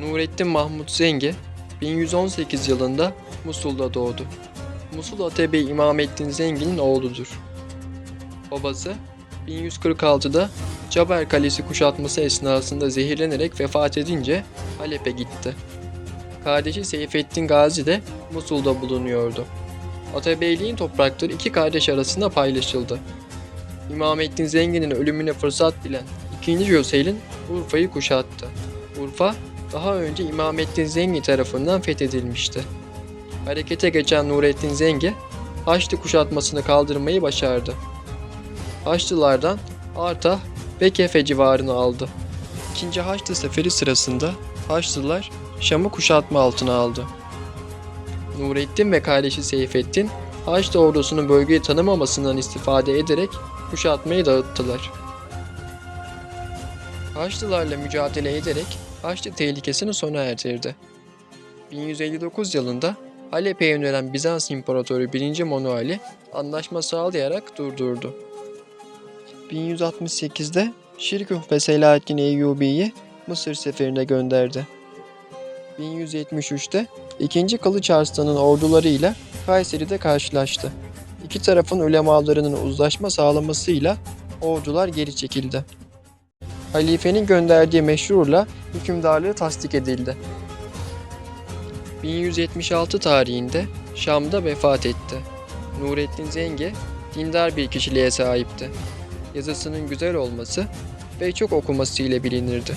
Nurettin Mahmut Zengi 1118 yılında Musul'da doğdu. Musul Atabey İmamettin Zengi'nin oğludur. Babası 1146'da Caber Kalesi kuşatması esnasında zehirlenerek vefat edince Halep'e gitti. Kardeşi Seyfettin Gazi de Musul'da bulunuyordu. Atabeyliğin toprakları iki kardeş arasında paylaşıldı. İmamettin Zengin'in ölümüne fırsat bilen 2. Hüseyin Urfa'yı kuşattı. Urfa daha önce İmamettin Zengi tarafından fethedilmişti. Harekete geçen Nurettin Zengi Haçlı kuşatmasını kaldırmayı başardı. Haçlılardan Artah ve Kefe civarını aldı. İkinci Haçlı Seferi sırasında Haçlılar Şam'ı kuşatma altına aldı. Nurettin ve kardeşi Seyfettin Haçlı ordusunun bölgeyi tanımamasından istifade ederek kuşatmayı dağıttılar. Haçlılarla mücadele ederek Haçlı tehlikesini sona erdirdi. 1159 yılında Halep'e yönelen Bizans İmparatoru 1. Manuel'i anlaşma sağlayarak durdurdu. 1168'de Şirkuh ve Selahaddin Eyyubi'yi Mısır seferine gönderdi. 1173'te 2. Kılıç Arslan'ın ordularıyla Kayseri'de karşılaştı. İki tarafın ulemalarının uzlaşma sağlamasıyla ordular geri çekildi. Halifenin gönderdiği meşrurla hükümdarlığı tasdik edildi. 1176 tarihinde Şam'da vefat etti. Nurettin Zengi dindar bir kişiliğe sahipti. Yazısının güzel olması ve çok okuması ile bilinirdi.